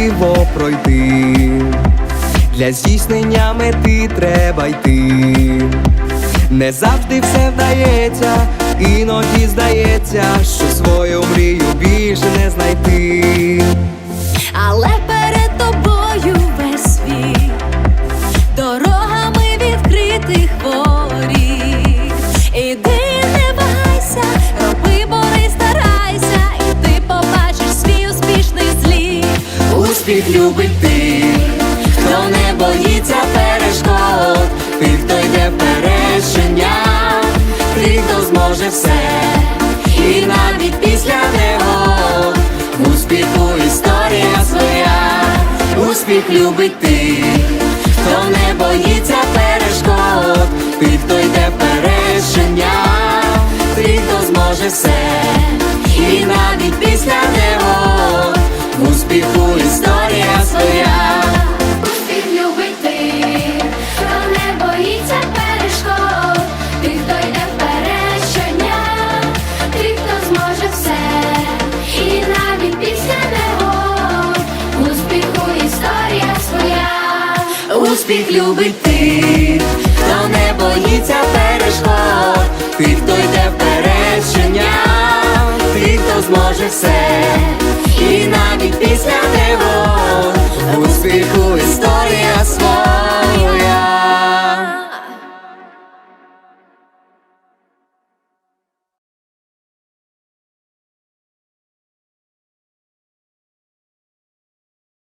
неможливо пройти, для здійснення мети треба йти, не завжди все вдається, іноді здається, що свою мрію більше не світ любить ти, хто не боїться перешкод, тих хто йде перешення, ти хто зможе все, і навіть після него успіху історія своя, успіх любить тих, хто не боїться перешкод, тих хто йде перешення, ти хто зможе все. всіх любить тих, хто не боїться перешкод.